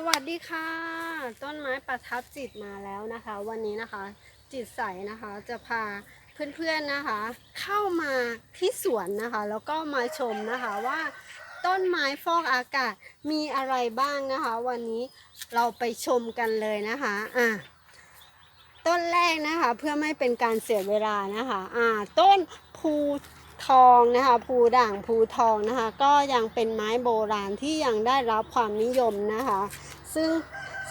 สวัสดีค่ะ ต้นไม้ประทับจิตมาแล้วนะคะ วันนี้นะคะ จิตใสนะคะจะพาเพื่อนๆนะคะ เข้ามาที่สวนนะคะ แล้วก็มาชมนะคะว่า ต้นไม้ฟอกอากาศมีอะไรบ้างนะคะ วันนี้เราไปชมกันเลยนะคะอะต้นแรกนะคะเพื่อไม่เป็นการเสียเวลานะคะอ่าต้นภูทองนะคะภูด่างภูทองนะคะ ก็ยังเป็นไม้โบราณที่ยังได้รับความนิยมนะคะ ซึ่ง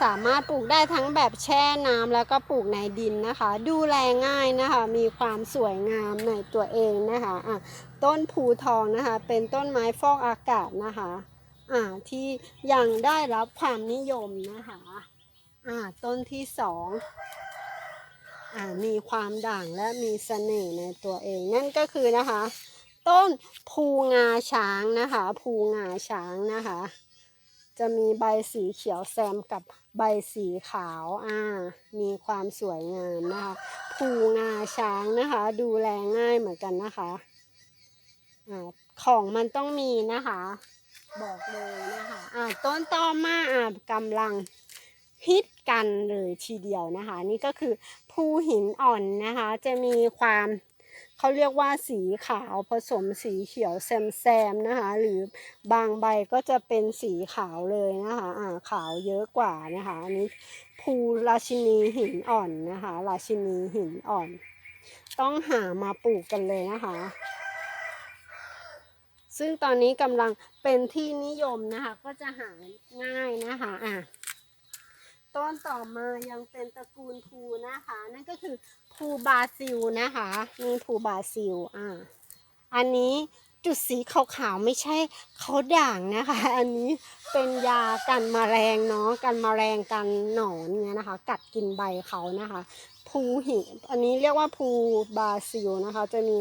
สามารถปลูกได้ทั้งแบบแช่น้ำแล้วก็ปลูกในดินนะคะ ดูแลง่ายนะคะ มีความสวยงามในตัวเองนะคะอะต้นภูทองนะคะ เป็นต้นไม้ฟอกอากาศนะคะอ่าที่ยังได้รับความนิยมนะคะอ่าต้นที่สองอ่ามีความด่างและมีเสน่ห์ในตัวเอง นั่นก็คือนะคะ ต้นภูงาช้างนะคะ ภูงาช้างนะคะ จะมีใบสีเขียวแซมกับใบสีขาวอ่ามีความสวยงามนะคะภูงาช้างนะคะ ดูแลง่ายเหมือนกันนะคะอ่าของมันต้องมีนะคะ บอกเลยนะคะอ่าต้นต่อมาอ่ากำลังฮิตกันเลยทีเดียวนะคะ นี่ก็คือภูหินอ่อนนะคะ จะมีความ เขาเรียกว่าสีขาวผสมสีเขียวแซมๆนะคะ หรือบางใบก็จะเป็นสีขาวเลยนะคะอ่าขาวเยอะกว่านะคะอันนี้ภูราชินีหินอ่อนนะคะ ราชินีหินอ่อน ต้องหามาปลูกกันเลยนะคะ ซึ่งตอนนี้กำลังเป็นที่นิยมนะคะ ก็จะหาง่ายนะคะอะต้นต่อมายังเป็นตระกูลภูนะคะ นั่นก็คือ ภูบาซิลนะคะนี่ภูบาซิลอะอันนี้จุดสีขาวๆไม่ใช่เขาด่างนะคะ อันนี้เป็นยากันแมลงเนาะกันแมลงกันหนอนเนี่ยนะคะ กัดกินใบเขานะคะภูหินอันนี้เรียกว่าภูบาซิลนะคะ จะมี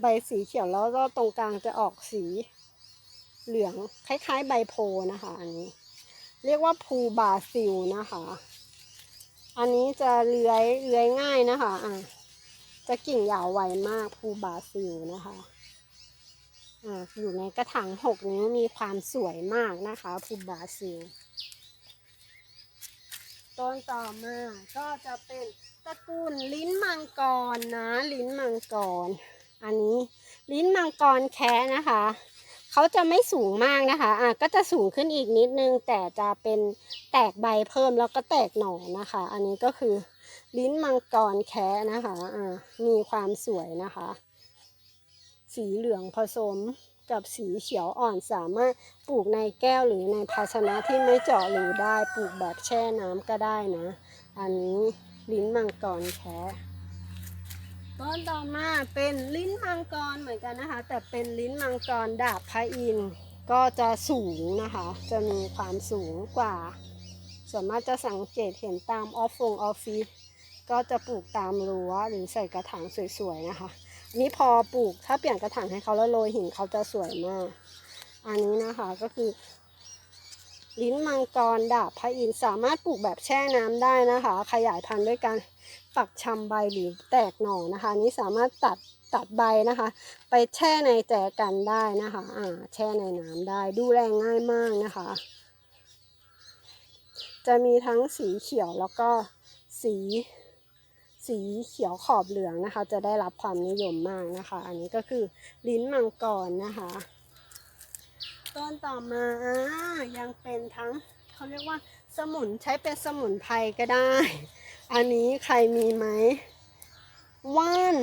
ใบสีเขียวแล้วก็ตรงกลางจะออกสีเหลืองคล้ายๆใบโพนะคะ อันนี้ เรียกว่าภูบาซิลนะคะ อันนี้จะเลื้อยเลื้อยง่ายนะคะอะจะกิ่งยาวไวมากภูบาซิลนะคะอะอยู่ในกระถางหกนิ้วมีความสวยมากนะคะภูบาซิลต้นต่อมาก็จะเป็นตระกูลลิ้นมังกรนะ ลิ้นมังกร อันนี้ลิ้นมังกรแคะนะคะ เขาจะไม่สูงมากนะคะอะก็จะสูงขึ้นอีกนิดนึง แต่จะเป็นแตกใบเพิ่มแล้วก็แตกหน่อนะคะ อันนี้ก็คือลิ้นมังกรแคะนะคะอะมีความสวยนะคะ สีเหลืองผสมกับสีเขียวอ่อนสามารถปลูกในแก้วหรือในภาชนะที่ไม่เจาะรูได้ปลูกแบบแช่น้ำก็ได้นะ อันนี้ลิ้นมังกรแคะ ต้นต่อมาเป็นลิ้นมังกรเหมือนกันนะคะ แต่เป็นลิ้นมังกรดาบพระอินทร์ก็จะสูงนะคะ จะมีความสูงกว่าส่วนมากจะสังเกตเห็นตามออฟฟงออฟฟิศก็จะปลูกตามรั้วหรือใส่กระถางสวยๆนะคะอันนี้พอปลูกถ้าเปลี่ยนกระถางให้เขาแล้วโรยหินเขาจะสวยมาก อันนี้นะคะก็คือ ลิ้นมังกรดาบพระอินทร์สามารถปลูกแบบแช่น้ำได้นะคะ ขยายพันธุ์ด้วยการ ปักชำใบหรือแตกหน่อนะคะ นี้สามารถตัดตัดใบนะคะ ไปแช่ในแจกันได้นะคะอ่าแช่ในน้ำได้ดูแลง่ายมากนะคะ จะมีทั้งสีเขียวแล้วก็สีสีเขียวขอบเหลืองนะคะ จะได้รับความนิยมมากนะคะ อันนี้ก็คือลิ้นมังกรนะคะ ต้นต่อมาอ่ายังเป็นทั้งเขาเรียกว่าสมุนใช้เป็นสมุนไพรก็ได้ อันนี้ใครมีไหมว่าน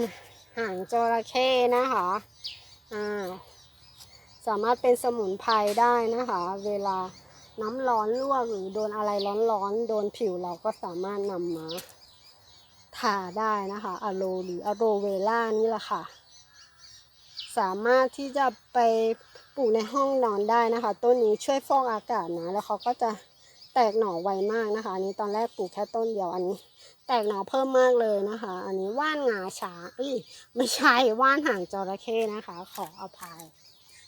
หางจระเข้นะคะอ่าสามารถเป็นสมุนไพรได้นะคะ เวลาน้ำร้อนลวกหรือโดนอะไรร้อนๆ โดนผิวเราก็สามารถนำมาทาได้นะคะอะโลหรืออะโรเวล่านี่แหละค่ะ สามารถที่จะไปปลูกในห้องนอนได้นะคะ ต้นนี้ช่วยฟอกอากาศนะ แล้วเขาก็จะ แตกหน่อไวมากนะคะ อันนี้ตอนแรกปลูกแค่ต้นเดียวอันนี้ แตกหน่อเพิ่มมากเลยนะคะ อันนี้ว่านงาช้างอ้ยไม่ใช่ว่านหางจระเข้นะคะ ขออภัย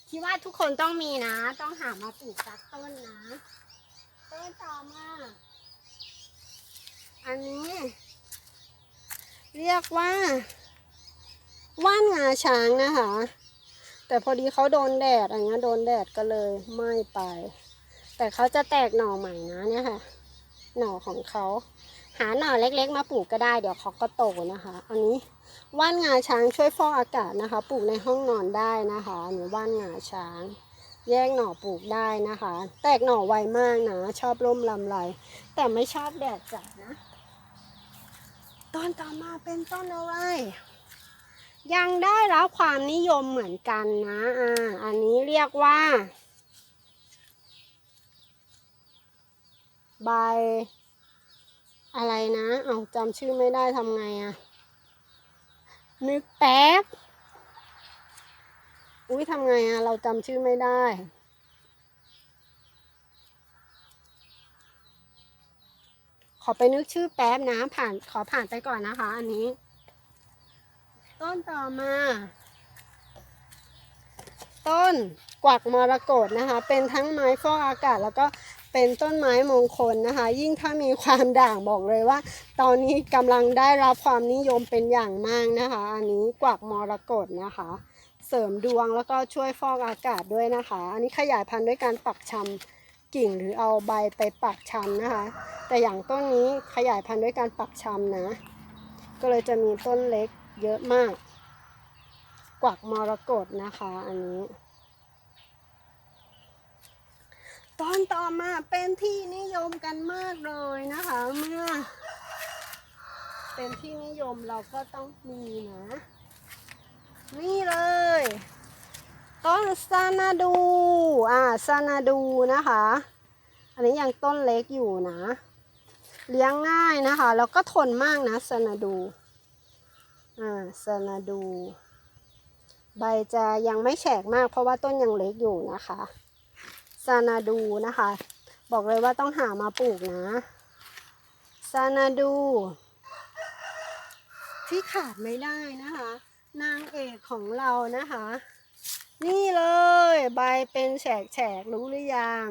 คิดว่าทุกคนต้องมีนะ ต้องหามาปลูกสักต้นนะต้นต่อมาอันนี้ เรียกว่าว่านงาช้างนะคะ แต่พอดีเขาโดนแดดอย่างเงี้ยโดนแดดก็เลยไหม้ไป แต่เขาจะแตกหน่อใหม่นะเนี่ยค่ะ หน่อของเขา หาหน่อเล็กๆ มาปลูกก็ได้เดี๋ยวเขาก็โตนะคะ อันนี้ว่านงาช้างช่วยฟอกอากาศนะคะ ปลูกในห้องนอนได้นะคะอันนี้ว่านงาช้าง แยกหน่อปลูกได้นะคะ แตกหน่อไวมากนะ ชอบร่มลำไรแต่ไม่ชอบแดดจัดนะต้นต่อมาเป็นต้นอะไรยังได้รับความนิยมเหมือนกันนะอ่าอันนี้เรียกว่า ใบ อะไรนะเอาจำชื่อไม่ได้ทำไงอะนึกแป๊บ อุ้ยทำไงอะเราจำชื่อไม่ได้ขอไปนึกชื่อแป๊บนะผ่านขอผ่านไปก่อนนะคะ อันนี้ ต้นต่อมา ต้นกวักมรกตนะคะ เป็นทั้งไม้ฟอกอากาศ แล้วก็ เป็นต้นไม้มงคลนะคะ ยิ่งถ้ามีความด่างบอกเลยว่า ตอนนี้กำลังได้รับความนิยมเป็นอย่างมากนะคะ อันนี้กวักมรกตนะคะ เสริมดวงแล้วก็ช่วยฟอกอากาศด้วยนะคะ อันนี้ขยายพันธุ์ด้วยการปักชำกิ่งหรือเอาใบไปปักชำนะคะ แต่อย่างต้นนี้ขยายพันธุ์ด้วยการปักชำนะ ก็เลยจะมีต้นเล็กเยอะมาก กวักมรกตนะคะ อันนี้ ต้นต่อมาเป็นที่นิยมกันมากเลยนะคะ เมื่อ เป็นที่นิยมเราก็ต้องมีนะ นี่เลย ต้นซานาดู อ่าซานาดูนะคะ อันนี้ยังต้นเล็กอยู่นะ เลี้ยงง่ายนะคะ แล้วก็ทนมากนะซานาดู อ่าซานาดู ใบจะยังไม่แฉกมากเพราะว่าต้นยังเล็กอยู่นะคะ ซานาดูนะคะ บอกเลยว่าต้องหามาปลูกนะซานาดู ที่ขาดไม่ได้นะคะ นางเอกของเรานะคะ นี่เลยใบเป็นแฉกแฉกๆรู้หรือยัง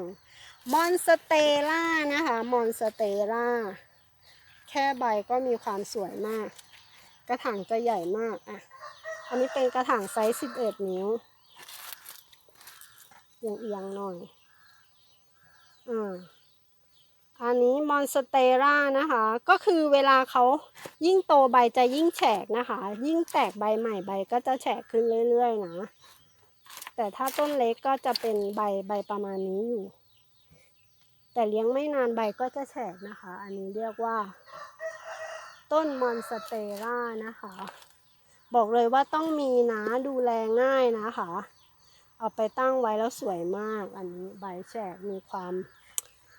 มอนสเตล่านะคะมอนสเตล่าแค่ใบก็มีความสวยมาก กระถางจะใหญ่มากอะอันนี้เป็นกระถางไซส์ 11 นิ้วเอียงๆหน่อย อ่าอันนี้มอนสเตล่านะคะ ก็คือเวลาเขายิ่งโตใบจะยิ่งแฉกนะคะ ยิ่งแตกใบใหม่ใบก็จะแฉกขึ้นเรื่อยๆนะ แต่ถ้าต้นเล็กก็จะเป็นใบใบประมาณนี้อยู่ แต่เลี้ยงไม่นานใบก็จะแฉกนะคะ อันนี้เรียกว่า ต้นมอนสเตล่านะคะ บอกเลยว่าต้องมีนะดูแลง่ายนะคะ เอาไปตั้งไว้แล้วสวยมาก อันนี้ใบแฉกมีความ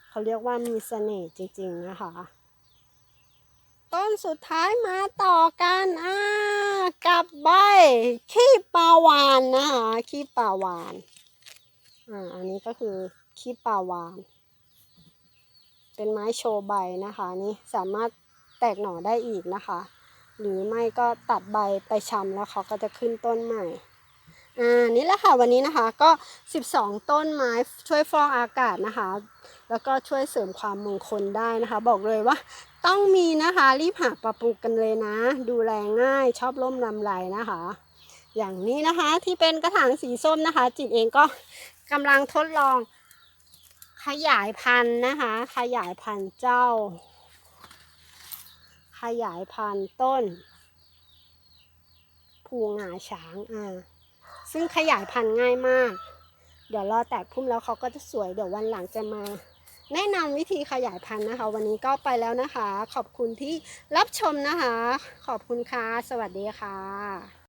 เขาเรียกว่ามีเสน่ห์จริง ๆ นะคะ ต้นสุดท้ายมาต่อกันอ่ากับใบขี้ปลาวานนะคะขี้ปลาวานอ่าอันนี้ก็คือขี้ปลาวาน เป็นไม้โชว์ใบนะคะนี่สามารถแตกหน่อได้อีกนะคะ หรือไม่ก็ตัดใบไปชำแล้วเขาก็จะขึ้นต้นใหม่ อ่านี่แหละค่ะวันนี้นะคะก็ 12 ต้นไม้ช่วยฟอกอากาศนะคะ แล้วก็ช่วยเสริมความมงคลได้นะคะ บอกเลยว่าต้องมีนะคะรีบหาปรับปลูกกันเลยนะ ดูแลง่ายชอบร่มลำไรนะคะ อย่างนี้นะคะที่เป็นกระถางสีส้มนะคะ จิตเองก็กำลังทดลองขยายพันธุ์นะคะ ขยายพันธุ์เจ้า ขยายพันธุ์ต้น ภูงาช้างอ่า ซึ่งขยายพันธุ์ง่ายมาก เดี๋ยวรอแตกพุ่มแล้วเขาก็จะสวย เดี๋ยววันหลังจะมา แนะนำวิธีขยายพันธุ์นะคะ วันนี้ก็ไปแล้วนะคะ ขอบคุณที่รับชมนะคะ ขอบคุณค่ะ สวัสดีค่ะ